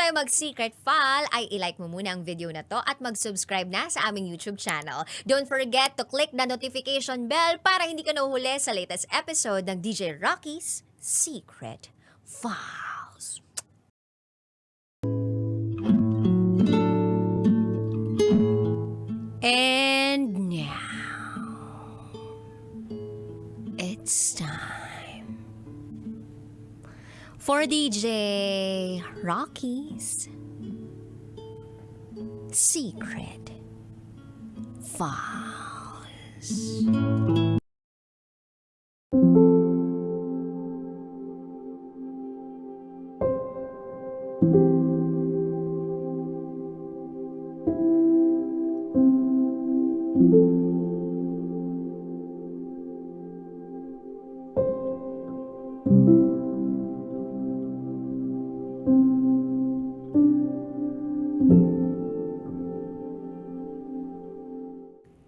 tayo mag-secret file, ay ilike mo muna ang video na to at mag-subscribe na sa aming YouTube channel. Don't forget to click the notification bell para hindi ka nahuhuli sa latest episode ng DJ Rocky's Secret Files. And now, for DJ Rockies. Secret Files.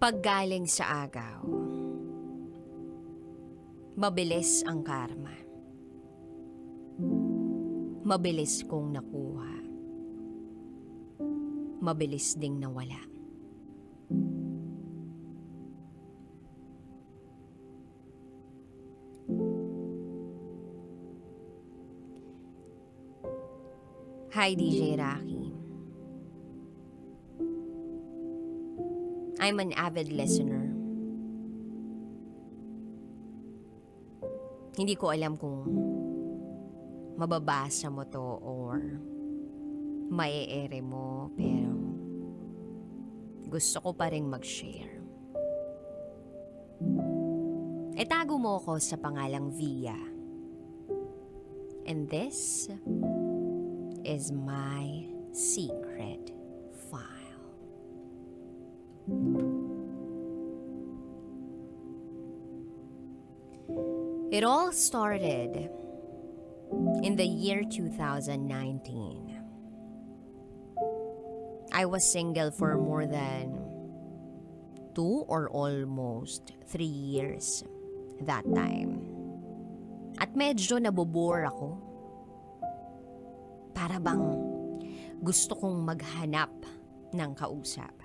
Paggaling sa agaw, mabilis ang karma. Mabilis kong nakuha. Mabilis ding nawala. Hi, DJ Rocky. I'm an avid listener. Hindi ko alam kung mababasa mo to or maiere mo, pero gusto ko pa rin mag-share. Itago mo ako sa pangalang Via. And this is my secret. It all started in the year 2019. I was single for more than two or almost three years that time. At medyo nabobore ako. Para bang gusto kong maghanap ng kausap.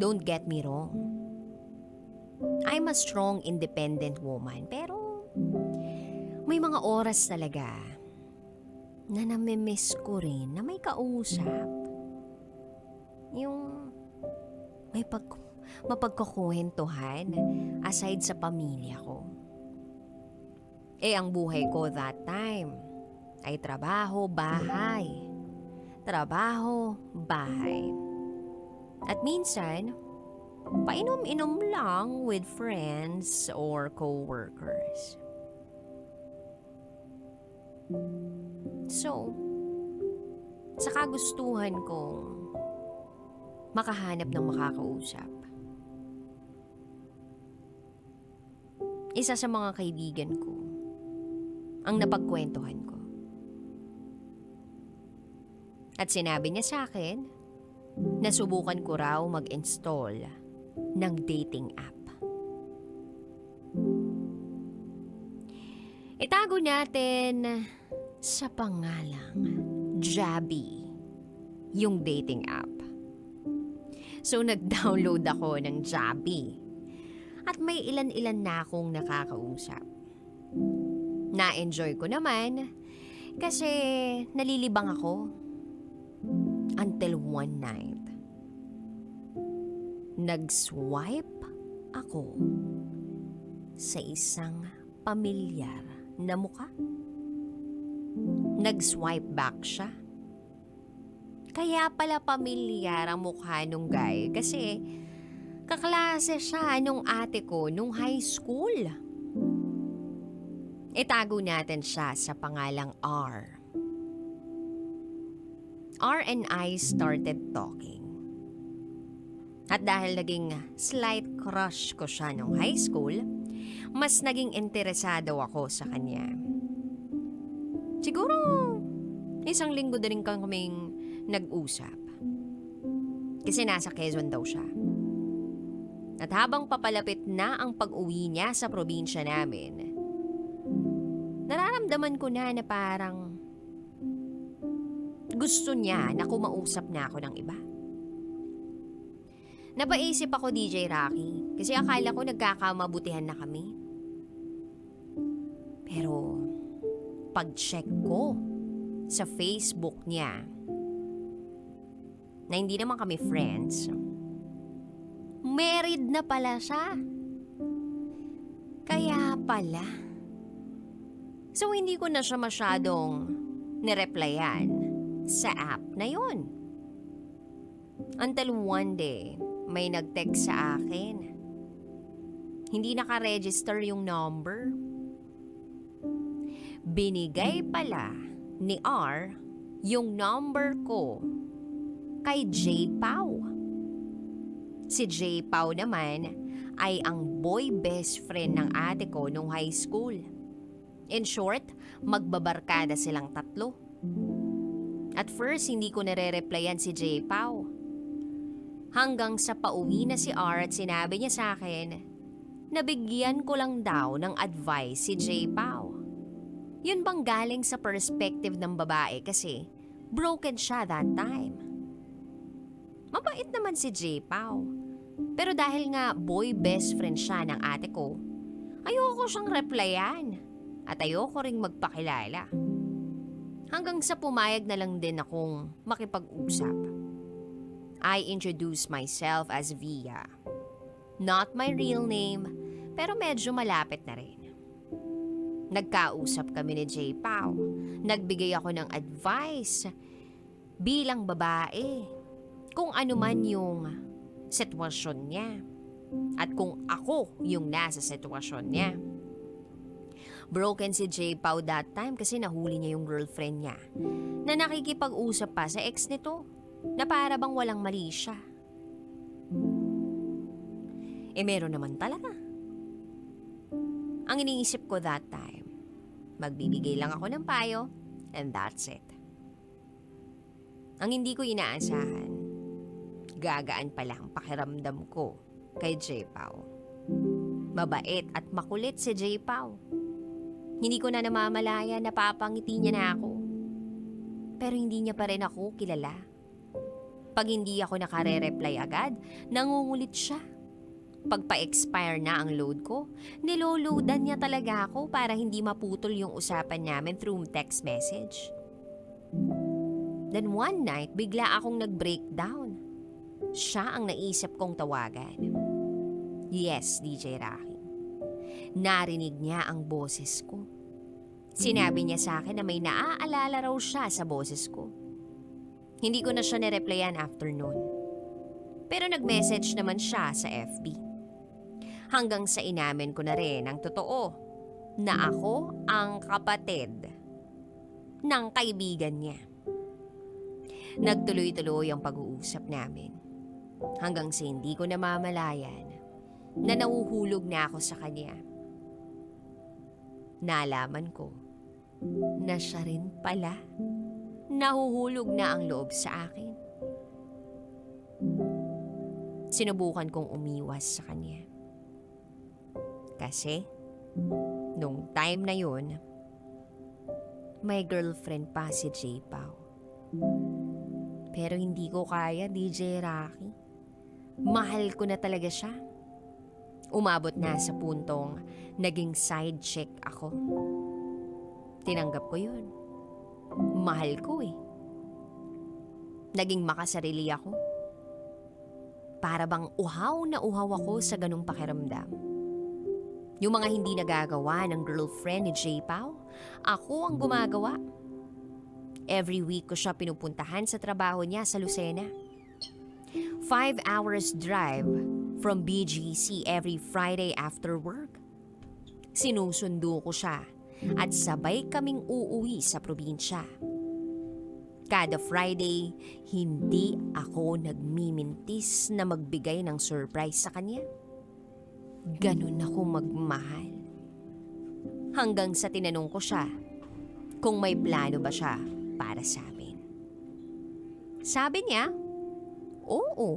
Don't get me wrong. I'm a strong, independent woman. Pero, may mga oras talaga na namimiss ko rin na may kausap. Yung may pag, mapagkukuhentuhan aside sa pamilya ko. Eh, ang buhay ko that time ay trabaho, bahay. Trabaho, bahay. At minsan, painom-inom lang with friends or co-workers. So, sa kagustuhan kong makahanap ng makakausap, isa sa mga kaibigan ko ang napagkwentuhan ko. At sinabi niya sa akin na subukan ko raw mag-install ng dating app. Itago natin sa pangalang Jabby, yung dating app. So nag-download ako ng Jabby at may ilan-ilan na akong nakakausap. Na-enjoy ko naman kasi nalilibang ako until one night. Nag-swipe ako sa isang pamilyar na muka. Nag-swipe back siya. Kaya pala pamilyar ang mukha nung guy kasi kaklase siya nung ate ko nung high school. Itago natin siya sa pangalang R. R and I started talking. At dahil naging slight crush ko siya nung high school, mas naging interesado ako sa kanya. Siguro, isang linggo na rin kaming nag-usap. Kasi nasa Quezon daw siya. At habang papalapit na ang pag-uwi niya sa probinsya namin, nararamdaman ko na na parang gusto niya na kumausap na ako ng iba. Napaisip ako DJ Rocky kasi akala ko nagkakamabutihan na kami. Pero pag-check ko sa Facebook niya na hindi naman kami friends, married na pala siya. Kaya pala. So hindi ko na siya masyadong nireplyan sa app na yon. Until one day, may nag-text sa akin. Hindi naka-register yung number. Binigay pala ni R yung number ko kay J. Pau. Si J. Pau naman ay ang boy best friend ng ate ko nung high school. In short, magbabarkada silang tatlo. At first, hindi ko nare-replyan si J. Pau. Hanggang sa pauwi na si R at sinabi niya sa akin, nabigyan ko lang daw ng advice si J. Pau. Yun bang galing sa perspective ng babae kasi broken siya that time. Mabait naman si J. Pau. Pero dahil nga boy best friend siya ng ate ko, ayoko siyang replyan at ayoko ring magpakilala. Hanggang sa pumayag na lang din akong makipag-usap. I introduced myself as Via. Not my real name, pero medyo malapit na rin. Nagkausap kami ni J. Pau. Nagbigay ako ng advice bilang babae kung ano man yung sitwasyon niya at kung ako yung nasa sitwasyon niya. Broken si J. Pau that time kasi nahuli niya yung girlfriend niya na nakikipag-usap pa sa ex nito na para bang walang mali siya. Eh meron naman talaga. Ang iniisip ko that time, magbibigay lang ako ng payo and that's it. Ang hindi ko inaasahan, gagaan pala ang pakiramdam ko kay J. Pau. Mabait at makulit si J. Pau. Hindi ko na namamalaya na papangiti niya na ako. Pero hindi niya pa rin ako kilala. Pag hindi ako nakare-reply agad, nangungulit siya. Pag pa-expire na ang load ko, niloloadan niya talaga ako para hindi maputol yung usapan namin through text message. Then one night, bigla akong nag-breakdown. Siya ang naisip kong tawagan. Yes, DJ Rocky. Narinig niya ang boses ko. Sinabi niya sa akin na may naaalala raw siya sa boses ko. Hindi ko na siya nireplyan after noon. Pero nag-message naman siya sa FB. Hanggang sa inamin ko na rin ang totoo na ako ang kapatid ng kaibigan niya. Nagtuloy-tuloy ang pag-uusap namin. Hanggang sa hindi ko namamalayan na nauhulog na ako sa kanya. Nalaman ko na siya rin pala nahuhulog na ang loob sa akin. Sinubukan kong umiwas sa kanya. Kasi, nung time na yun, may girlfriend pa si J. Pao. Pero hindi ko kaya, DJ Rocky. Mahal ko na talaga siya. Umabot na sa puntong naging side chick ako. Tinanggap ko yun. Mahal ko eh. Naging makasarili ako. Para bang uhaw na uhaw ako sa ganung pakiramdam. Yung mga hindi nagagawa ng girlfriend ni J. Pao, ako ang gumagawa. Every week ko siya pinupuntahan sa trabaho niya sa Lucena. Five hours drive from BGC every Friday after work. Sinusundo ko siya at sabay kaming uuwi sa probinsya. Kada Friday, hindi ako nagmimintis na magbigay ng surprise sa kanya. Ganon ako magmahal. Hanggang sa tinanong ko siya kung may plano ba siya para sa amin. Sabi niya, oo,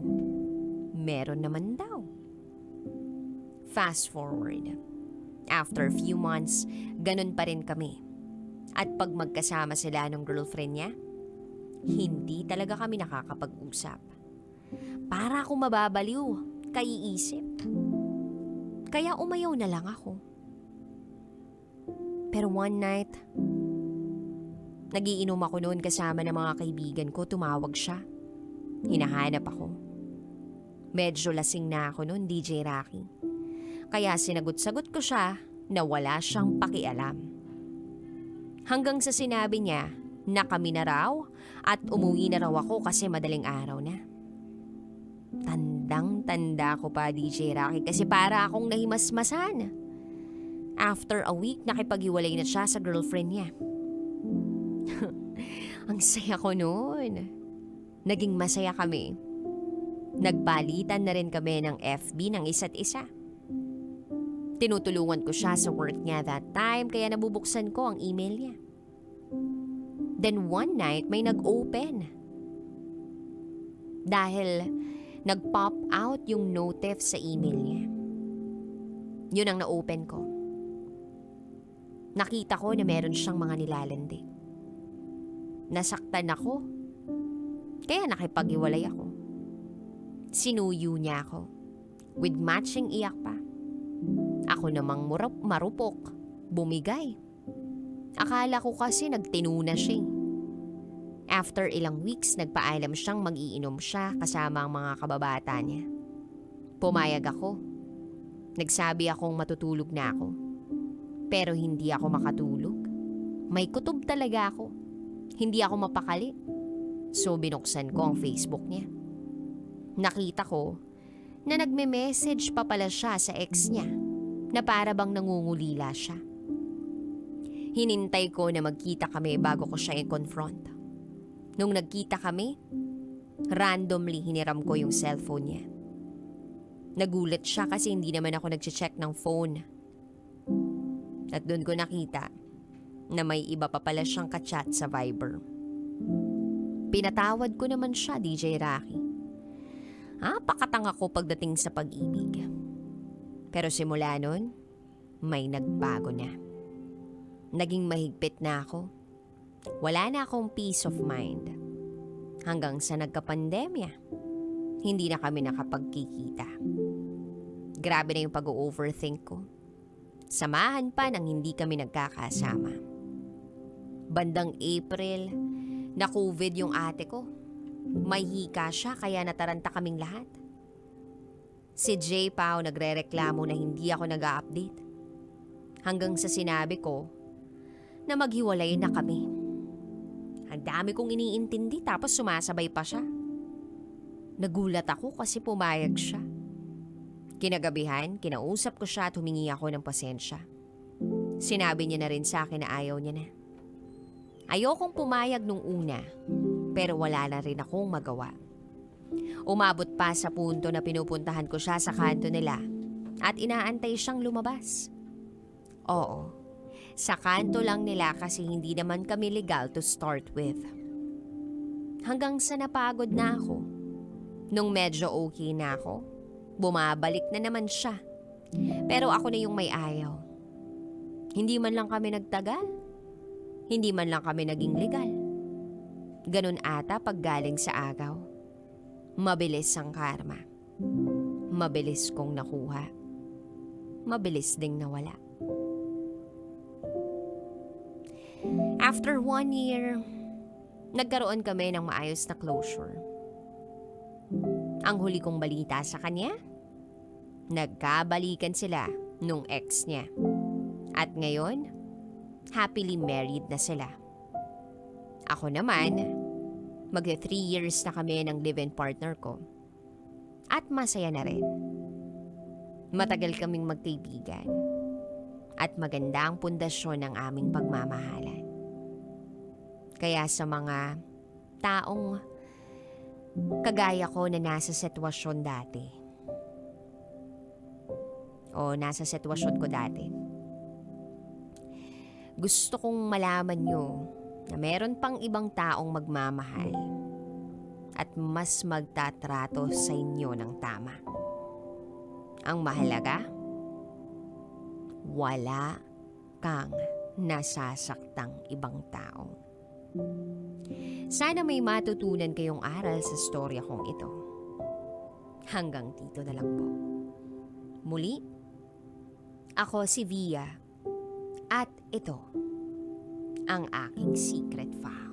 meron naman daw. Fast forward. After a few months, ganun pa rin kami. At pag magkasama sila ng girlfriend niya, hindi talaga kami nakakapag-usap. Para akong mababaliw, kaiisip. Kaya umayaw na lang ako. Pero one night, nagiinom ako noon kasama ng mga kaibigan ko, tumawag siya. Hinahanap ako. Medyo lasing na ako noon, DJ Rocky. Kaya sinagot-sagot ko siya na wala siyang pakialam. Hanggang sa sinabi niya na kami na raw at umuwi na raw ako kasi madaling araw na. Tandang-tanda ko pa DJ Rocky kasi para akong nahimasmasan. After a week, nakipaghiwalay na siya sa girlfriend niya. Ang saya ko noon. Naging masaya kami. Nagpalitan na rin kami ng FB ng isa't isa. Tinutulungan ko siya sa work niya that time kaya nabubuksan ko ang email niya. Then one night may nag-open. Dahil nag-pop out yung notif sa email niya. Yun ang na-open ko. Nakita ko na meron siyang mga nilalandi. Nasaktan ako. Kaya nakipag-iwalay ako. Sinuyo niya ako. With matching iyak pa. Ako namang murap, marupok. Bumigay. Akala ko kasi nagtinuna siya. eh. After ilang weeks, nagpaalam siyang mag-iinom siya kasama ang mga kababata niya. Pumayag ako. Nagsabi akong matutulog na ako. Pero hindi ako makatulog. May kutob talaga ako. Hindi ako mapakali. So binuksan ko ang Facebook niya. Nakita ko na nagme-message pa pala siya sa ex niya na para bang nangungulila siya. Hinintay ko na magkita kami bago ko siya i-confront. Nung nagkita kami, randomly hiniram ko yung cellphone niya. Nagulat siya kasi hindi naman ako nag-check ng phone. At doon ko nakita na may iba pa pala siyang kachat sa Viber. Pinatawad ko naman siya, DJ Rocky. Ah, pakatanga ko pagdating sa pag-ibig. Pero simula nun, may nagbago na. Naging mahigpit na ako. Wala na akong peace of mind. Hanggang sa nagka-pandemya, hindi na kami nakapagkikita. Grabe na yung pag-overthink ko. Samahan pa nang hindi kami nagkakasama. Bandang April, na COVID yung ate ko. May hika siya kaya nataranta kaming lahat. Si Jay Pao nagre-reklamo na hindi ako nag-update. Hanggang sa sinabi ko na maghiwalay na kami. Ang dami kong iniintindi tapos sumasabay pa siya. Nagulat ako kasi pumayag siya. Kinagabihan, kinausap ko siya at humingi ako ng pasensya. Sinabi niya na rin sa akin na ayaw niya na. Ayokong pumayag nung una, pero wala na rin akong magawa. Umabot pa sa punto na pinupuntahan ko siya sa kanto nila at inaantay siyang lumabas. Oo, sa kanto lang nila kasi hindi naman kami legal to start with. Hanggang sa napagod na ako. Nung medyo okay na ako, bumabalik na naman siya. Pero ako na yung may ayaw. Hindi man lang kami nagtagal. Hindi man lang kami naging legal. Ganun ata pag galing sa agaw. Mabilis ang karma. Mabilis kong nakuha. Mabilis ding nawala. After one year, nagkaroon kami ng maayos na closure. Ang huli kong balita sa kanya, nagkabalikan sila nung ex niya. At ngayon, happily married na sila. Ako naman, magte three years na kami ng live-in partner ko. At masaya na rin. Matagal kaming magkaibigan. At maganda ang pundasyon ng aming pagmamahalan. Kaya sa mga taong kagaya ko na nasa sitwasyon dati. O nasa sitwasyon ko dati gusto kong malaman nyo na meron pang ibang taong magmamahal at mas magtatrato sa inyo ng tama. Ang mahalaga, wala kang nasasaktang ibang tao. Sana may matutunan kayong aral sa storya kong ito. Hanggang dito na lang po. Muli, ako si Via at ito ang aking secret file.